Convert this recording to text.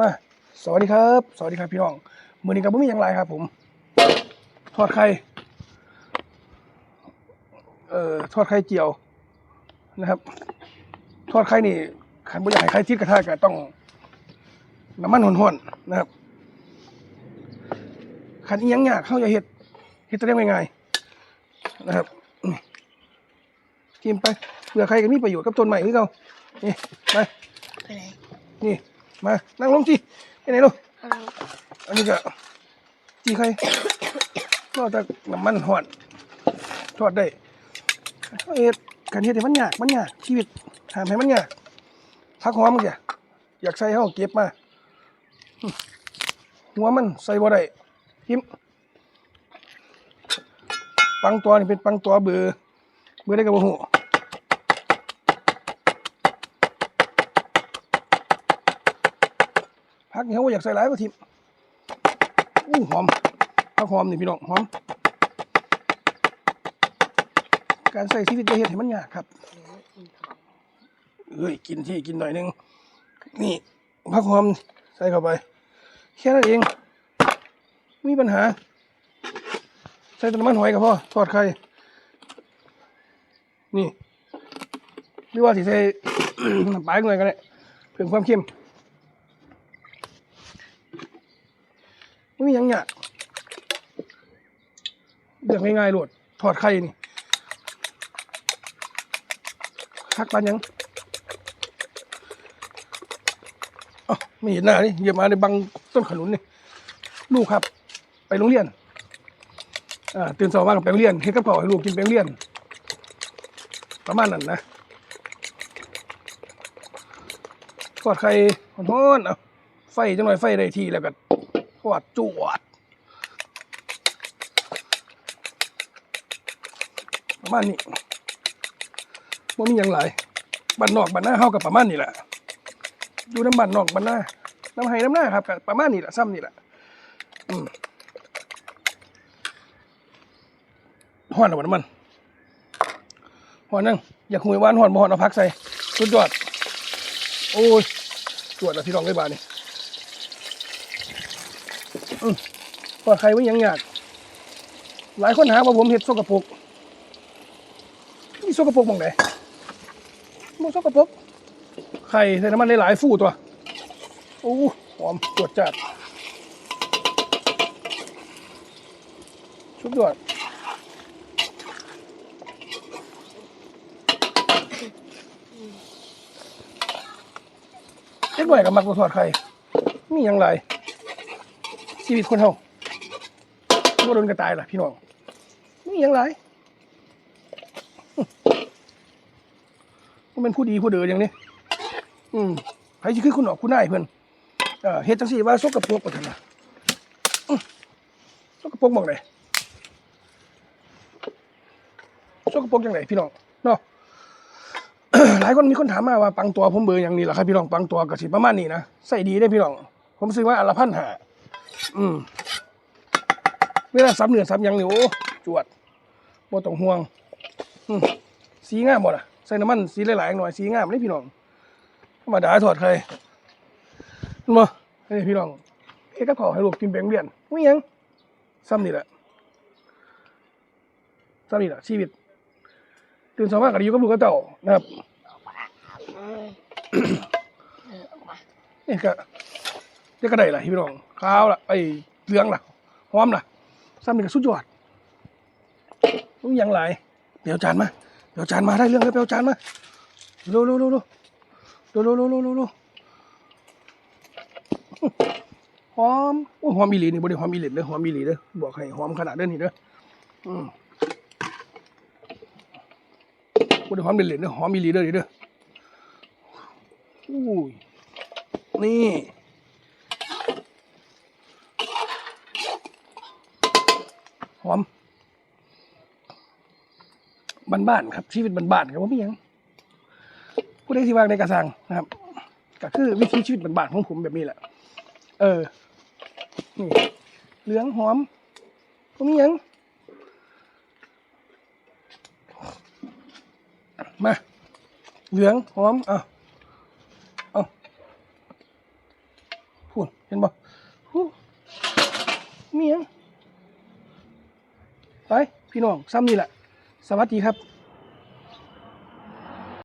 มาสวัสดีครับ สวัสดีครับพี่น้องมือนี้กับผมมีอย่างไรครับ ผม ทอดไข่เอ่อทอดไข่เจียวนะครับ ทอดไข่นี่ขันบ่อยากให้ไข่ทิศกระทะก็ต้องน้ำมันห่อนๆนะครับขันอีหยังยากเข้าอย่าเฮ็ดเฮ็ดจะได้ง่ายๆนะครับอืมกินไปเพื่อใครก็มีประโยชน์กับต้นใหม่คือเก่านี่ไปไปไหนนี่ มา นั่งลงสิไปไหนลูกเอาอันนี้ก็จีไข่ทอดจากน้ำมันหอดทอดได้เอ็ดกันเฮ็ดให้มันยาก มันยาก ชีวิตหามให้มันยากพักหอมมันจ้ะอยากใส่เฮาเก็บมาอื้อหัวมันใส่บ่ได้ทิมปังตัวนี่เป็นปังตัวเบือเบือได้กับบ่ฮู้ พักนี่เขาอยากใส่หลายก็ทิมอู้หอมผักหอมนี่พี่น้องหอม การใส่ชีวิตจะเฮ็ดให้มันยากครับเอ้ยกินที่กินหน่อยหนึงนี่ผักหอมใส่เข้าไป แค่นั้นเองไม่มีปัญหา ใส่ต้นมันหอยก็พอทอดไข่นี่หรือว่าสิใส่น้ำปลาหน่อยก็ได้เพิ่มความเค็ม ไม่มียังยากเรื่องง่ายๆโหลดถอดไข่นี่คักปานยังอ้าไม่เห็นหน้านี่เหยียบมาในบังต้นขนุนนี่ลูกครับ ไปโรงเรียนอ่าตื่นสายมากับไปโรงเรียนเฮ็ดกับข้าวให้ลูกกินไปโรงเรียน ประมาณนั้นนะทอดไข่ร้อนๆเอาไฟจังหน่อยไฟได้ทีแล้วก็ ทอดจวดประมาณนี้ว่ามีอย่างไรบ้านนอกบ้านหน้าเฮากับประมาณนี้แหละอยู่น้ำบ้านนอกบ้านหน้าน้ำไห้น้ำหน้าครับกับประมาณนี้แหละซ้ำนี่แหละห่อนเอาบ่น้ำมันห่อนนั่งอยากหุยหวานห่อนบ่ห่อนเอาพักใส่สุดยอดโอ้ยจวดแล้วพี่น้องได้บาท นี่ทอดไข่ไว้ยังยาก หลายคนหาว่าผมเห็ดสกปรกนี่สกปรกมองไหนมันสกปรกไข่ใส่น้ำมันหลายๆฟูตัวโอ้หอมจวดจัดชุบยอดเล็กหน่อยกับมักบ่ทอดไข่มีหยังไร ชีวิตคนเฮาบ่โดนกระตายล่ะพี่น้องนี่ยังไรมันเป็นผู้ดีผู้เดืออย่างนี้อืมใครสิคือคุณออกคุณนายเพิ่นเอ่อเฮ็ดจังซี่ว่าสกปรกว่าซั่นน่ะสกปรกม่องไหนสกปรกจังไดพี่น้องเนาะหลายคนมีคนถามมาว่าปังตัวผมเบอร์อย่างนี้ล่ะครับพี่น้องปังตัวก็สิประมาณนี้นะใส่ดีได้พี่น้อง ผมซื้อว่าอันละพันหา อืมเวลาซ้ำเนื้อซ้ำหยังนี่โอ้จวดบ่ต้องห่วงอืมสีงามบ่ล่ะใส่น้ำมันสีหลายๆหน่อยสีงามเลยพี่น้องธรรมดาถอดใครเห็นบ่เฮ้ยพี่น้องเฮ็ดกับข้าวให้ลูกกินแบงเรียนไม่ยังซ้ำนี่แหละซ้ำนี่แหละชีวิตตื่นสายมากก็อยู่กับลูกกับเต้านะครับอืมเออออก มานี่ก็เรียกก็ได้ล่ะพี่น้องขาวล่ะไอ้เหลืองล่ะหอมล่ะซ้ำนี่ก็สุดยอดต้องยังหลายเดี๋ยวจานมาเดี๋ยวจานมาได้เรื่องแล้วเดี๋ยวจานมาเร็วเร็วเร็วเร็วเร็วเร็วเร็วเร็วหอมโอ้หอมอีหลีนี่บ่ได้หอมอีหลีเด้อหอมอีหลีเด้อบอกให้หอมขนาดเด้อนี่เด้ออืมบ่ได้หอมเด่นๆเด้อหอมอีหลีเด้อนี่เด้ออุ้ยนี่ หอมบ้านๆครับชีวิตบ้านๆครับว่าไม่ยังผู้ใดที่วางในกระสังนะครับ ก็คือวิถีชีวิตบ้านๆของผมแบบนี้แหละ เออนี่เหลืองหอมก็มียังมาเหลืองหอมอะพูดเห็นบ่ฮู้มีหยัง พี่น้องซ้ำนี่แหละ สวัสดีครับ